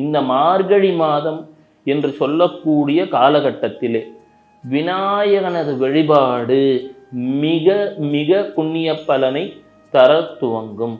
இந்த மார்கழி மாதம் என்று சொல்லக்கூடிய காலகட்டத்திலே விநாயகனது வழிபாடு மிக மிக புண்ணிய பலனை தர துவங்கும்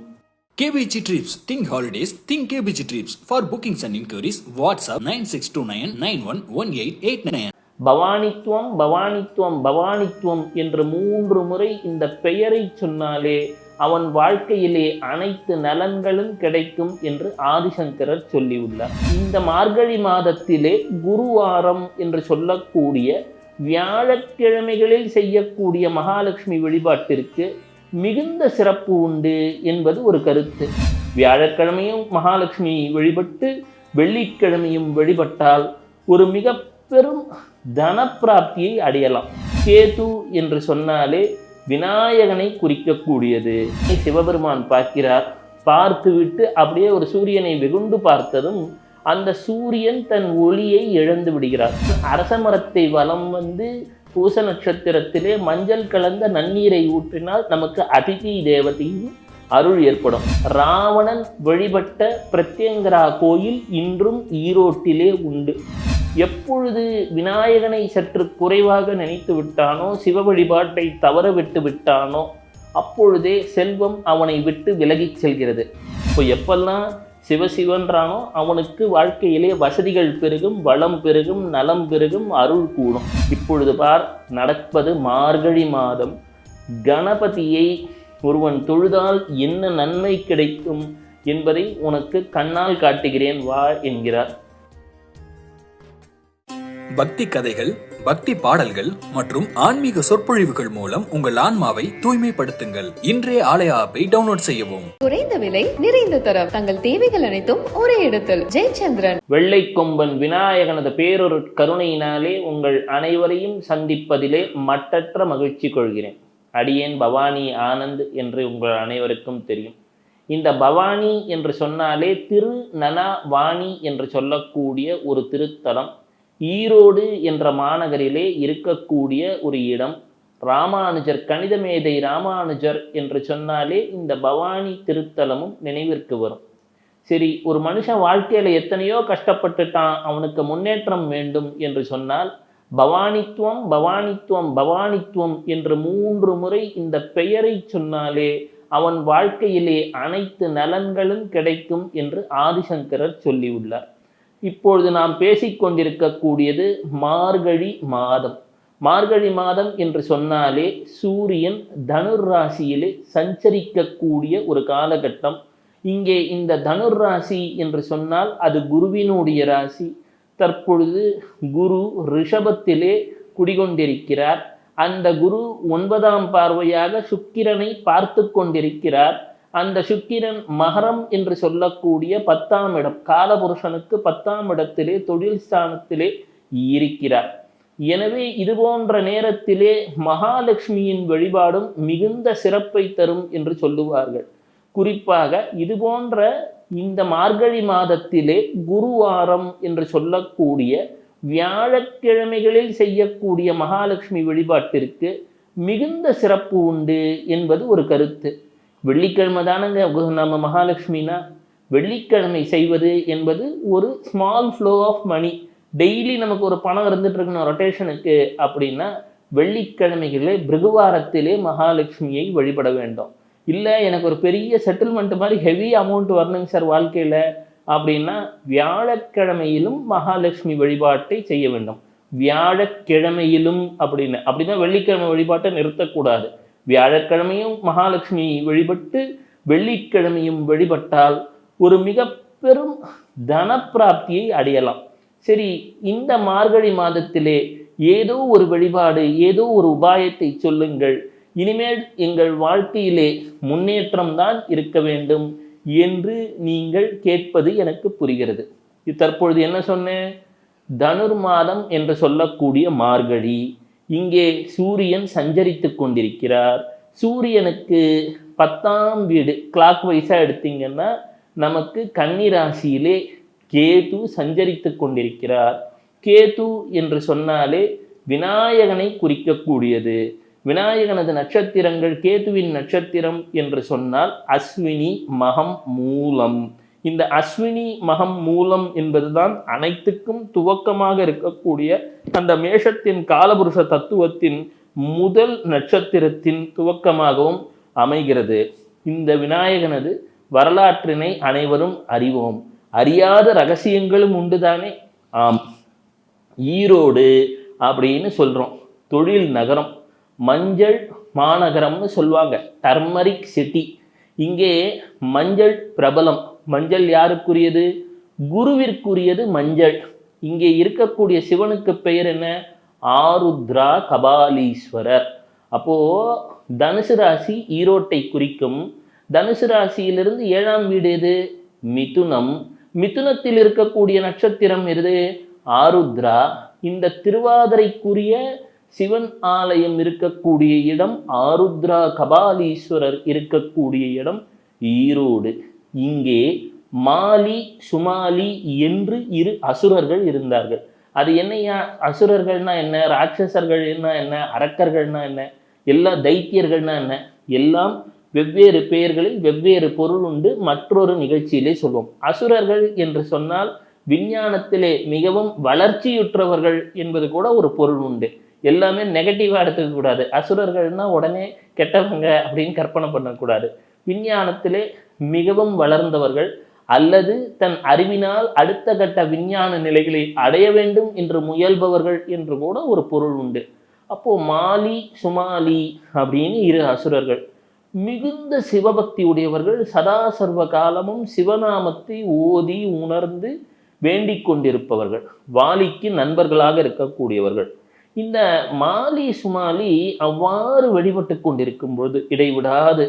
KBG Trips. Think holidays. Think KBG Trips. For bookings and inquiries, WhatsApp 9629911889. பவானித்துவம் பவானித்துவம் பவானித்துவம் என்று மூன்று முறை இந்த பெயரை சொன்னாலே அவன் வாழ்க்கையிலே அனைத்து நலன்களும் கிடைக்கும் என்று ஆதிசங்கரர் சொல்லியுள்ளார். இந்த மார்கழி மாதத்திலே குருவாரம் என்று சொல்லக்கூடிய வியாழக்கிழமைகளில் செய்யக்கூடிய மகாலட்சுமி வழிபாட்டிற்கு மிகுந்த சிறப்பு உண்டு என்பது ஒரு கருத்து. வியாழக்கிழமையும் மகாலட்சுமி வழிபட்டு வெள்ளிக்கிழமையும் வழிபட்டால் ஒரு மிக பெரும் தனப்பிராப்தியை அடையலாம். கேது என்று சொன்னாலே விநாயகனை குறிக்கக்கூடியது. சிவபெருமான் பார்க்கிறார். பார்த்துவிட்டு அப்படியே ஒரு சூரியனை வெகுண்டு பார்த்ததும் அந்த சூரியன் தன் ஒளியை இழந்து விடுகிறார். அரச மரத்தை வலம் வந்து பூச நட்சத்திரத்திலே மஞ்சள் கலந்த நன்னீரை ஊற்றினால் நமக்கு அதிதி தேவதையும் அருள் ஏற்படும். ராவணன் வழிபட்ட பிரத்யங்கரா கோயில் இன்றும் ஈரோட்டிலே உண்டு. எப்பொழுது விநாயகனை சற்று குறைவாக நினைத்து விட்டானோ சிவ வழிபாட்டை தவற விட்டு விட்டானோ அப்பொழுதே செல்வம் அவனை விட்டு விலகிச் செல்கிறது. இப்போ எப்பெல்லாம் சிவசிவன்றானோ அவனுக்கு வாழ்க்கையிலே வசதிகள் பெருகும் வளம் பெருகும் நலம் பெருகும் அருள் கூடும். இப்பொழுது பார் நடப்பது மார்கழி மாதம். கணபதியை ஒருவன் தொழுதால் என்ன நன்மை கிடைக்கும் என்பதை உனக்கு கண்ணால் காட்டுகிறேன் வா என்கிறார். பக்தி கதைகள் பக்தி பாடல்கள் மற்றும் ஆன்மீக சொற்பொழிவுகள் மூலம் உங்கள் ஆன்மாவை தூய்மைப்படுத்துங்கள். இன்றைய ஆலய ஆப்பை டவுன்லோட் செய்யவும். குறைந்த விலை நிறைந்த தரம். தங்கள் தேவைகள் அனைத்தும் ஒரே இடத்தில். ஜெயச்சந்திரன். வெள்ளை கொம்பன் விநாயகனது பேரொரு கருணையினாலே உங்கள் அனைவரையும் சந்திப்பதிலே மட்டற்ற மகிழ்ச்சி கொள்கிறேன். அடியேன் பவானி ஆனந்த் என்று உங்கள் அனைவருக்கும் தெரியும். இந்த பவானி என்று சொன்னாலே திரு நனா வாணி என்று சொல்லக்கூடிய ஒரு திருத்தலம். ஈரோடு என்ற மாநகரிலே இருக்கக்கூடிய ஒரு இடம். ராமானுஜர் கணித மேதை ராமானுஜர் என்று சொன்னாலே இந்த பவானி திருத்தலமும் நினைவிற்கு வரும். சரி ஒரு மனுஷன் வாழ்க்கையில் எத்தனையோ கஷ்டப்பட்டுட்டான் அவனுக்கு முன்னேற்றம் வேண்டும் என்று சொன்னால் பவானித்துவம் பவானித்துவம் பவானித்துவம் என்று மூன்று முறை இந்த பெயரை சொன்னாலே அவன் வாழ்க்கையிலே அனைத்து நலன்களும் கிடைக்கும் என்று ஆதிசங்கரர் சொல்லியுள்ளார். இப்பொழுது நாம் பேசிக்கொண்டிருக்கக்கூடியது மார்கழி மாதம். மார்கழி மாதம் என்று சொன்னாலே சூரியன் தனுர் ராசியிலே சஞ்சரிக்கக்கூடிய ஒரு காலகட்டம். இங்கே இந்த தனுர் ராசி என்று சொன்னால் அது குருவினுடைய ராசி. தற்பொழுது குரு ரிஷபத்திலே குடிகொண்டிருக்கிறார். அந்த குரு ஒன்பதாம் பார்வையாக சுக்கிரனை பார்த்து கொண்டிருக்கிறார் அந்த சுக்கிரன் மகரம் என்று சொல்லக்கூடிய பத்தாம் இடம் காலபுருஷனுக்கு பத்தாம் இடத்திலே தொழில் ஸ்தானத்திலே இருக்கிறார். எனவே இது போன்ற நேரத்திலே மகாலட்சுமியின் வழிபாடும் மிகுந்த சிறப்பை தரும் என்று சொல்லுவார்கள். குறிப்பாக இது போன்ற இந்த மார்கழி மாதத்திலே குருவாரம் என்று சொல்லக்கூடிய வியாழக்கிழமைகளில் செய்யக்கூடிய மகாலட்சுமி வழிபாட்டிற்கு மிகுந்த சிறப்பு உண்டு என்பது ஒரு கருத்து. வெள்ளிக்கிழமை தானங்க நம்ம மகாலட்சுமினா வெள்ளிக்கிழமை செய்வது என்பது ஒரு small flow of money daily நமக்கு ஒரு பணம் இருந்துட்டு இருக்கணும் ரொட்டேஷனுக்கு அப்படின்னா வெள்ளிக்கிழமைகளே பிருகுவாரத்திலே மகாலட்சுமியை வழிபட வேண்டும். இல்லை எனக்கு ஒரு பெரிய செட்டில்மெண்ட் மாதிரி ஹெவி அமௌண்ட் வரணுங்க சார் வாழ்க்கையில் அப்படின்னா வியாழக்கிழமையிலும் மகாலட்சுமி வழிபாட்டை செய்ய வேண்டும். வியாழக்கிழமையிலும் அப்படின்னு. அப்படின்னா வெள்ளிக்கிழமை வழிபாட்டை நிறுத்தக்கூடாது. வியாழக்கிழமையும் மகாலட்சுமியை வழிபட்டு வெள்ளிக்கிழமையும் வழிபட்டால் ஒரு மிக பெரும் தனப்பிராப்தியை அடையலாம். சரி இந்த மார்கழி மாதத்திலே ஏதோ ஒரு வழிபாடு ஏதோ ஒரு உபாயத்தை சொல்லுங்கள். இனிமேல் எங்கள் வாழ்க்கையிலே முன்னேற்றம் தான் இருக்க வேண்டும் என்று நீங்கள் கேட்பது எனக்கு புரிகிறது. தற்பொழுது என்ன சொன்னேன்? தனுர் மாதம் என்று சொல்லக்கூடிய மார்கழி. இங்கே சூரியன் சஞ்சரித்து கொண்டிருக்கிறார். சூரியனுக்கு பத்தாம் வீடு கிளாக் வைஸாக எடுத்தீங்கன்னா நமக்கு கன்னிராசியிலே கேது சஞ்சரித்து கொண்டிருக்கிறார். கேது என்று சொன்னாலே விநாயகனை குறிக்கக்கூடியது. விநாயகனது நட்சத்திரங்கள் கேதுவின் நட்சத்திரம் என்று சொன்னால் அஸ்வினி மகம் மூலம். இந்த அஸ்வினி மகம் மூலம் என்பதுதான் அனைத்துக்கும் துவக்கமாக இருக்கக்கூடிய அந்த மேஷத்தின் காலபுருஷ தத்துவத்தின் முதல் நட்சத்திரத்தின் துவக்கமாகவும் அமைகிறது. இந்த விநாயகனது வரலாற்றினை அனைவரும் அறிவோம். அறியாத ரகசியங்களும் உண்டுதானே? ஆம். ஈரோடு அப்படின்னு சொல்றோம். தொழில் நகரம். மஞ்சள் மாநகரம்னு சொல்லுவாங்க. Turmeric city. இங்கே மஞ்சள் பிரபலம். மஞ்சள் யாருக்குரியது? குருவிற்குரியது மஞ்சள். இங்கே இருக்கக்கூடிய சிவனுக்கு பெயர் என்ன? ஆருத்ரா கபாலீஸ்வரர். அப்போ தனுசு ராசி ஈரோட்டை குறிக்கும். தனுசு ராசியிலிருந்து ஏழாம் வீடு எது? மிதுனம். மிதுனத்தில் இருக்கக்கூடிய நட்சத்திரம் எது? ஆருத்ரா. இந்த திருவாதிரைக்குரிய சிவன் ஆலயம் இருக்கக்கூடிய இடம் ஆருத்ரா கபாலீஸ்வரர் இருக்கக்கூடிய இடம் ஈரோடு. இங்கே மாலி சுமாலி என்று இரு அசுரர்கள் இருந்தார்கள். அது என்னையா? அசுரர்கள்னா என்ன? ராட்சசர்கள்னா என்ன? அரக்கர்கள்னா என்ன? எல்லா தைத்தியர்கள்னா என்ன? எல்லாம் வெவ்வேறு பெயர்களில் வெவ்வேறு பொருள் உண்டு. மற்றொரு நிகழ்ச்சியிலே சொல்வோம். அசுரர்கள் என்று சொன்னால் விஞ்ஞானத்திலே மிகவும் வளர்ச்சியுற்றவர்கள் என்பது கூட ஒரு பொருள் உண்டு. எல்லாமே நெகட்டிவாக எடுத்துக்கக்கூடாது அசுரர்கள்னால் அசுரர்கள்னா உடனே கெட்டவங்க அப்படின்னு கற்பனை பண்ணக்கூடாது. விஞ்ஞானத்திலே மிகவும் வளர்ந்தவர்கள் அல்லது தன் அறிவினால் அடுத்த கட்ட விஞ்ஞான நிலைகளை அடைய வேண்டும் என்று முயல்பவர்கள் என்று கூட ஒரு பொருள் உண்டு. அப்போ மாலி சுமாலி அப்படின்னு இரு அசுரர்கள். மிகுந்த சிவபக்தி உடையவர்கள் சதா சர்வ காலமும் சிவநாமத்தை ஓதி உணர்ந்து வேண்டிக் கொண்டிருப்பவர்கள். வாலிக்கு நண்பர்களாக இருக்கக்கூடியவர்கள். இந்த மாலி சுமாலி அவ்வாறு வழிபட்டு கொண்டிருக்கும் பொழுது இடைவிடாது.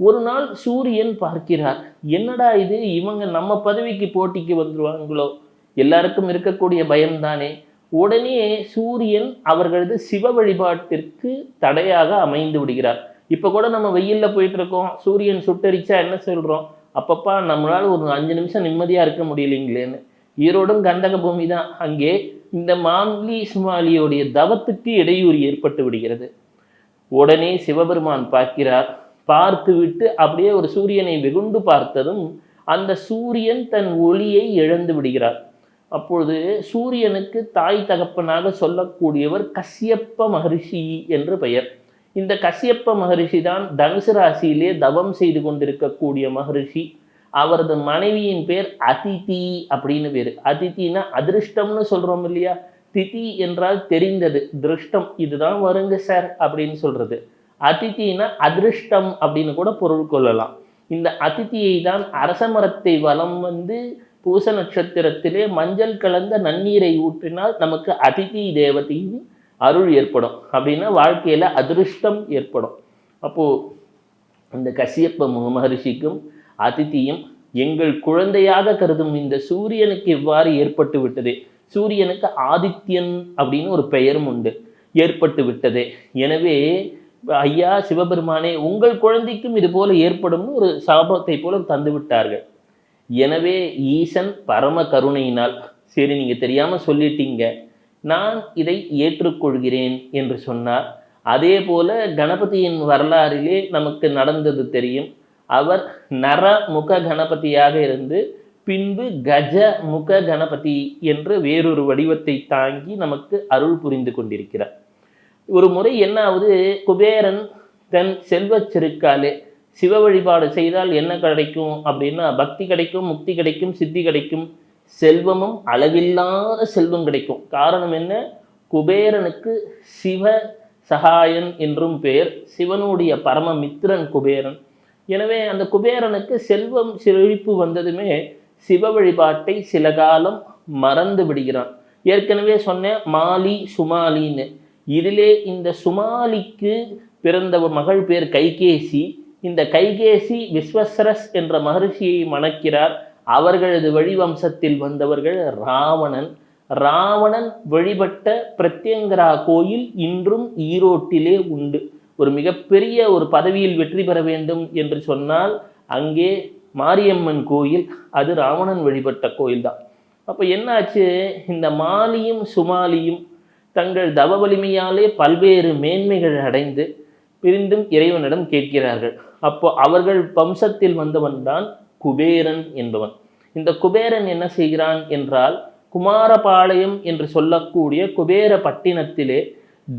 ஒரு நாள் சூரியன் பார்க்கிறார். என்னடா இது? இவங்க நம்ம பதவிக்கு போட்டிக்கு வந்துருவாங்களோ? எல்லாருக்கும் இருக்கக்கூடிய பயம்தானே? உடனே சூரியன் அவர்களது சிவ வழிபாட்டிற்கு தடையாக அமைந்து விடுகிறார். இப்போ கூட நம்ம வெயில்ல போயிட்டு இருக்கோம் சூரியன் சுட்டரிச்சா என்ன சொல்கிறோம் அப்பப்பா நம்மளால் ஒரு அஞ்சு நிமிஷம் நிம்மதியாக இருக்க முடியலைங்களேன்னு. ஈரோடும் கந்தக பூமி தான். அங்கே இந்த மாம்லி சுமாலியோடைய தவத்துக்கு இடையூறு ஏற்பட்டு விடுகிறது. உடனே சிவபெருமான் பார்க்கிறார். பார்த்துவிட்டு அப்படியே ஒரு சூரியனை வெகுண்டு பார்த்ததும் அந்த சூரியன் தன் ஒளியை இழந்து விடுகிறார். அப்பொழுது சூரியனுக்கு தாய் தகப்பனாக சொல்லக்கூடியவர் கசியப்ப மகரிஷி என்று பெயர். இந்த கசியப்ப மகரிஷி தான் தனுசு ராசியிலே தவம் செய்து கொண்டிருக்கக்கூடிய மகரிஷி. அவரது மனைவியின் பேர் அதிதி அப்படின்னு பேர். அதித்தினா அதிருஷ்டம்னு சொல்றோம் இல்லையா? திதி என்றால் தெரிந்தது திருஷ்டம். இதுதான் வருங்க சார் அப்படின்னு சொல்றது. அதித்தினா அதிருஷ்டம் அப்படின்னு கூட பொருள் கொள்ளலாம். இந்த அதித்தியை தான் அரச மரத்தை வலம் வந்து பூச நட்சத்திரத்திலே மஞ்சள் கலந்த நன்னீரை ஊற்றினால் நமக்கு அதித்தி தேவதையின் அருள் ஏற்படும். அப்படின்னா வாழ்க்கையில் அதிருஷ்டம் ஏற்படும். அப்போ இந்த கசியப்ப மகரிஷிக்கும் அதித்தியும் எங்கள் குழந்தையாக கருதும் இந்த சூரியனுக்கு இவ்வாறு ஏற்பட்டு விட்டது. சூரியனுக்கு ஆதித்யன் அப்படின்னு ஒரு பெயரும் உண்டு. ஏற்பட்டு விட்டது. எனவே ஐயா சிவபெருமானே உங்கள் குழந்தைக்கும் இது போல ஏற்படும்னு ஒரு சாபத்தை போல தந்து விட்டார்கள். எனவே ஈசன் பரம கருணையினால் சரி நீங்க தெரியாம சொல்லிட்டீங்க நான் இதை ஏற்றுக்கொள்கிறேன் என்று சொன்னார். அதே போல கணபதியின் வரலாறிலே நமக்கு நடந்தது தெரியும். அவர் நர முக கணபதியாக இருந்து பின்பு கஜ முக கணபதி என்று வேறொரு வடிவத்தை தாங்கி நமக்கு அருள் புரிந்து கொண்டிருக்கிறார். ஒரு முறை என்ன ஆகுது குபேரன் தன் செல்வச் செருக்காலே சிவ வழிபாடு செய்தால் என்ன கிடைக்கும் அப்படின்னா பக்தி கிடைக்கும் முக்தி கிடைக்கும் சித்தி கிடைக்கும் செல்வமும் அளவில்லாத செல்வம் கிடைக்கும். காரணம் என்ன? குபேரனுக்கு சிவ சகாயன் என்றும் பெயர் சிவனுடைய பரம மித்திரன் குபேரன். எனவே அந்த குபேரனுக்கு செல்வம் செழிப்பு வந்ததுமே சிவ வழிபாட்டை சில காலம் மறந்து விடுகிறான். ஏற்கனவே சொன்னேன் மாலி சுமாலின்னு. இதிலே இந்த சுமாலிக்கு பிறந்த மகள் பேர் கைகேசி. இந்த கைகேசி விஸ்வசரஸ் என்ற மகர்ஷியை மணக்கிறார். அவர்களது வழிவம்சத்தில் வந்தவர்கள் ராவணன். ராவணன் வழிபட்ட பிரத்யங்கரா கோயில் இன்றும் ஈரோட்டிலே உண்டு. ஒரு மிகப்பெரிய ஒரு பதவியில் வெற்றி பெற வேண்டும் என்று சொன்னால் அங்கே மாரியம்மன் கோயில் அது ராவணன் வழிபட்ட கோயில் தான் அப்போ என்னாச்சு? இந்த மாலியும் சுமாலியும் தங்கள் தவ வலிமையாலே பல்வேறு மேன்மைகள் அடைந்து பிரிந்தும் இறைவனிடம் கேட்கிறார்கள். அப்போ அவர்கள் வம்சத்தில் வந்தவன் தான் குபேரன் என்பவன். இந்த குபேரன் என்ன செய்கிறான் என்றால் குமாரபாளையம் என்று சொல்லக்கூடிய குபேர பட்டினத்திலே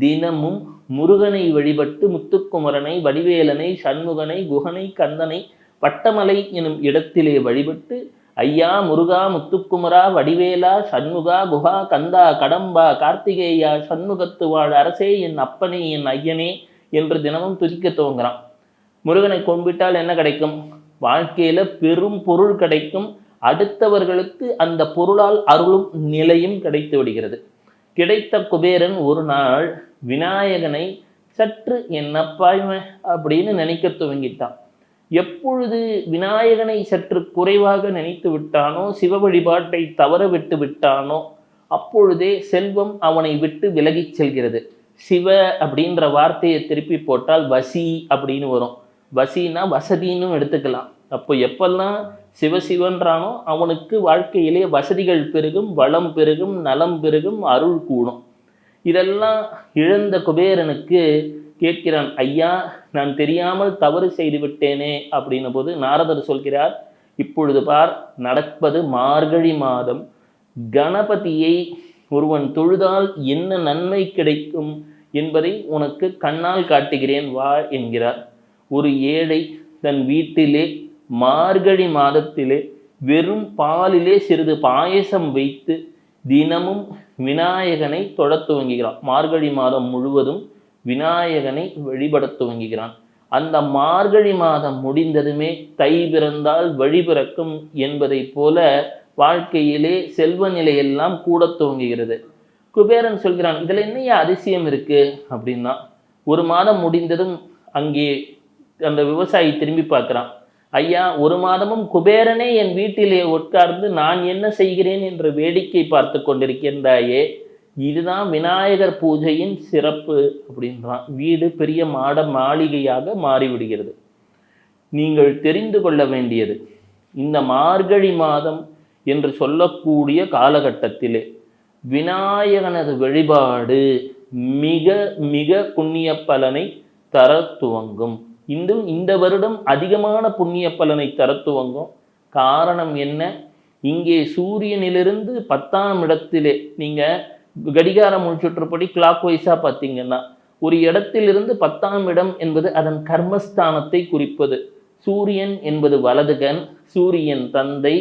தினமும் முருகனை வழிபட்டு முத்துக்குமரனை வடிவேலனை சண்முகனை குகனை கந்தனை பட்டமலை எனும் இடத்திலே வழிபட்டு ஐயா முருகா முத்துக்குமரா வடிவேலா சண்முகா குஹா கந்தா கடம்பா கார்த்திகேயா சண்முகத்து வாழ் அரசே என் அப்பனே என் ஐயனே என்று தினமும் துதிக்க துவங்குறான். முருகனை கும்பிட்டால் என்ன கிடைக்கும்? வாழ்க்கையில பெரும் பொருள் கிடைக்கும். அடுத்தவர்களுக்கு அந்த பொருளால் அருளும் நிலையும் கிடைத்து விடுகிறது. கிடைத்த குபேரன் ஒரு நாள் விநாயகனை சற்று என்னப்பா இவன் அப்படின்னு நினைக்க துவங்கிட்டான். எப்பொழுது விநாயகனை சற்று குறைவாக நினைத்து விட்டானோ சிவ வழிபாட்டை தவற விட்டு விட்டானோ அப்பொழுதே செல்வம் அவனை விட்டு விலகிச் செல்கிறது. சிவ அப்படின்ற வார்த்தையை திருப்பி போட்டால் வசி அப்படின்னு வரும். வசினா வசதின்னு எடுத்துக்கலாம். அப்போ எப்பெல்லாம் சிவசிவன்றானோ அவனுக்கு வாழ்க்கையிலே வசதிகள் பெருகும் வளம் பெருகும் நலம் பெருகும் அருள் கூடும். இதெல்லாம் இழந்த குபேரனுக்கு கேட்கிறான் ஐயா நான் தெரியாமல் தவறு செய்து விட்டேனே அப்படின்ன போது நாரதர் சொல்கிறார் இப்பொழுது பார் நடப்பது மார்கழி மாதம். கணபதியை ஒருவன் தொழுதால் என்ன நன்மை கிடைக்கும் என்பதை உனக்கு கண்ணால் காட்டுகிறேன் வா என்கிறார். ஒரு ஏழை தன் வீட்டிலே மார்கழி மாதத்திலே வெறும் பாலிலே சிறிது பாயசம் வைத்து தினமும் விநாயகனை தொட துவங்குகிறான். மார்கழி மாதம் முழுவதும் விநாயகனை வழிபட துவங்குகிறான். அந்த மார்கழி மாதம் முடிந்ததுமே தை பிறந்தால் வழி பிறக்கும் என்பதைப் போல வாழ்க்கையிலே செல்வ நிலையெல்லாம் கூட துவங்குகிறது. குபேரன் சொல்கிறான் இதுல என்னையா அதிசயம் இருக்கு? அப்படின்னா ஒரு மாதம் முடிந்ததும் அங்கே அந்த விவசாயி திரும்பி பார்க்கிறான். ஐயா ஒரு மாதமும் குபேரனே என் வீட்டிலே உட்கார்ந்து நான் என்ன செய்கிறேன்? என்று வேடிக்கை பார்த்து கொண்டிருக்கின்றாயே இதுதான் விநாயகர் பூஜையின் சிறப்பு அப்படின்றான். வீடு பெரிய மாட மாளிகையாக மாறிவிடுகிறது. நீங்கள் தெரிந்து கொள்ள வேண்டியது இந்த மார்கழி மாதம் என்று சொல்லக்கூடிய காலகட்டத்திலே விநாயகனது வழிபாடு மிக மிக புண்ணிய பலனை தர துவங்கும் இந்த இந்த வருடம் அதிகமான புண்ணிய பலனை தர துவங்கும் காரணம் என்ன? இங்கே சூரியனிலிருந்து பத்தாம் இடத்திலே நீங்கள் கடிகார முழுச்சுற்றுப்படி கிளாக் வைஸாக பார்த்தீங்கன்னா ஒரு இடத்திலிருந்து பத்தாம் இடம் என்பது அதன் கர்மஸ்தானத்தை குறிப்பது. சூரியன் என்பது வலதுகன் சூரியன் தந்தை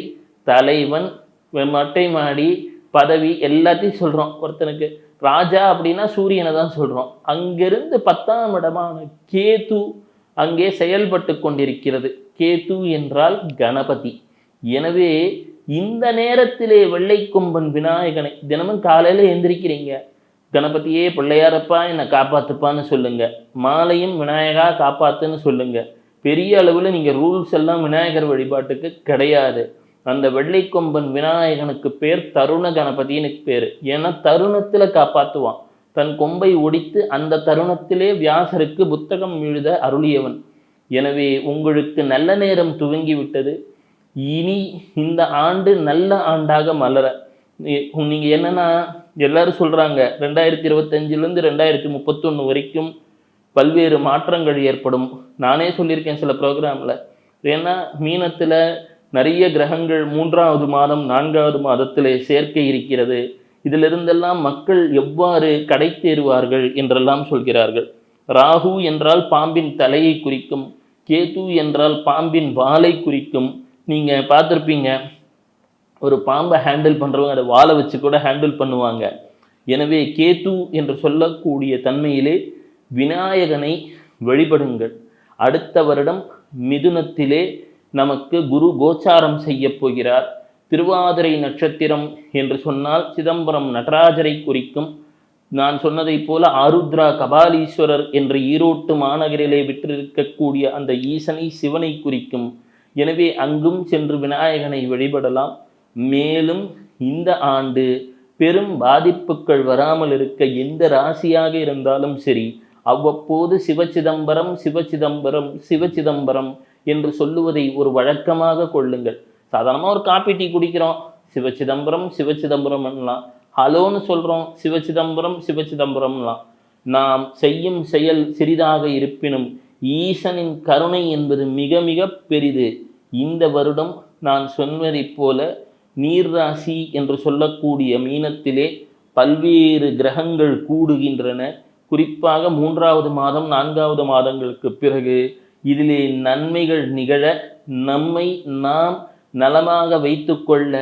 தலைவன் மட்டை மாடி பதவி எல்லாத்தையும் சொல்கிறோம் ஒருத்தனுக்கு. ராஜா அப்படின்னா சூரியனை தான் சொல்கிறோம் அங்கிருந்து பத்தாம் இடமான கேது அங்கே செயல்பட்டு கொண்டிருக்கிறது. கேது என்றால் கணபதி. எனவே இந்த நேரத்திலே வெள்ளைக்கொம்பன் விநாயகனை தினமும் காலையில் எந்திரிக்கிறீங்க. கணபதியே பிள்ளையாரப்பா என்னை காப்பாத்துப்பான்னு சொல்லுங்க. மாலையும் விநாயகா காப்பாத்துன்னு சொல்லுங்க. பெரிய அளவில் நீங்கள் ரூல்ஸ் எல்லாம் விநாயகர் வழிபாட்டுக்கு கிடையாது. அந்த வெள்ளைக்கொம்பன் விநாயகனுக்கு பேர் தருண கணபதின்னு பேர். ஏன்னா தருணத்தில் காப்பாற்றுவான் தன் கொம்பை ஒடித்து அந்த தருணத்திலே வியாசருக்கு புத்தகம் எழுத அருளியவன். எனவே உங்களுக்கு நல்ல நேரம் துவங்கி விட்டது இனி இந்த ஆண்டு நல்ல ஆண்டாக மலர. நீங்கள் என்னென்னா எல்லாரும் சொல்கிறாங்க ரெண்டாயிரத்தி இருபத்தஞ்சிலேருந்து ரெண்டாயிரத்தி முப்பத்தொன்று வரைக்கும் பல்வேறு மாற்றங்கள் ஏற்படும். நானே சொல்லியிருக்கேன் சில ப்ரோக்ராமில். ஏன்னா மீனத்தில் நிறைய கிரகங்கள் மூன்றாவது மாதம் நான்காவது மாதத்தில் சேர்க்கை இருக்கிறது. இதிலிருந்தெல்லாம் மக்கள் எவ்வாறு கடை தேறுவார்கள் என்றெல்லாம் சொல்கிறார்கள். ராகு என்றால் பாம்பின் தலையை குறிக்கும் கேது என்றால் பாம்பின் வாலை குறிக்கும் நீங்கள் பார்த்துருப்பீங்க ஒரு பாம்பை ஹேண்டில் பண்ணுறவங்க அதை வாழை வச்சு கூட ஹேண்டில் பண்ணுவாங்க. எனவே கேது என்று சொல்லக்கூடிய தன்மையிலே விநாயகனை வழிபடுங்கள். அடுத்த வருடம் மிதுனத்திலே நமக்கு குரு கோச்சாரம் செய்ய போகிறார். திருவாதிரை நட்சத்திரம் என்று சொன்னால் சிதம்பரம் நடராஜரை குறிக்கும். நான் சொன்னதைப் போல ஆருத்ரா கபாலீஸ்வரர் என்ற ஈரோட்டு மாநகரிலே விற்றிருக்கக்கூடிய அந்த ஈசனை சிவனை குறிக்கும். எனவே அங்கும் சென்று விநாயகனை வழிபடலாம். மேலும் இந்த ஆண்டு பெரும் பாதிப்புகள் வராமல் இருக்க எந்த ராசியாக இருந்தாலும் சரி அவ்வப்போது சிவச்சிதம்பரம் சிவச்சிதம்பரம் சிவச்சிதம்பரம் என்று சொல்லுவதை ஒரு வழக்கமாக கொள்ளுங்கள். சாதாரணமாக ஒரு காப்பி டீ குடிக்கிறோம் சிவச்சிதம்பரம் சிவச்சிதம்பரம்லாம் ஹலோன்னு சொல்கிறோம் சிவச்சிதம்பரம் சிவச்சிதம்பரம்லாம் நாம் செய்யும் செயல் சிறிதாக இருப்பினும் ஈசனின் கருணை என்பது மிக மிக பெரிது. இந்த வருடம் நான் சொன்னதைப் போல நீர் ராசி என்று சொல்லக்கூடிய மீனத்திலே பல்வேறு கிரகங்கள் கூடுகின்றன. குறிப்பாக மூன்றாவது மாதம் நான்காவது மாதங்களுக்கு பிறகு இதிலே நன்மைகள் நிகழ நம்மை நாம் நலமாக வைத்துக்கொள்ள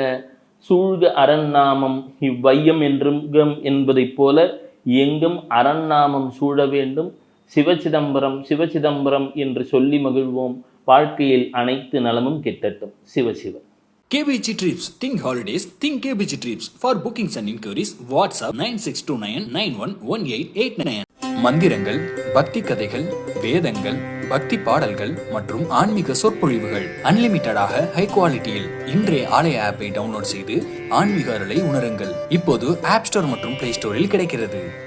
சூழ்க அரண்நாமம் இவ்வையம் என்றும் என்பதைப் போல எங்கும் அரண்நாமம் சூழ வேண்டும். சிவசிதம்பரம் சிவசிதம்பரம் என்று சொல்லி மகிழ்வோம் வாழ்க்கையில் அனைத்து நலமும் கிட்டட்டும் bookings KBG Trips. Think holidays. Think KBG Trips. For bookings and inquiries, WhatsApp 9629911889. மந்திரங்கள் பக்தி கதைகள் வேதங்கள் பக்தி பாடல்கள் மற்றும் ஆன்மீக சொற்பொழிவுகள் அன்லிமிட்டடாக ஹை குவாலிட்டியில் இன்றைய ஆலய ஆப்பை டவுன்லோட் செய்து ஆன்மீக அருளை உணருங்கள் இப்போது ஆப் ஸ்டோர் மற்றும் பிளே ஸ்டோரில் கிடைக்கிறது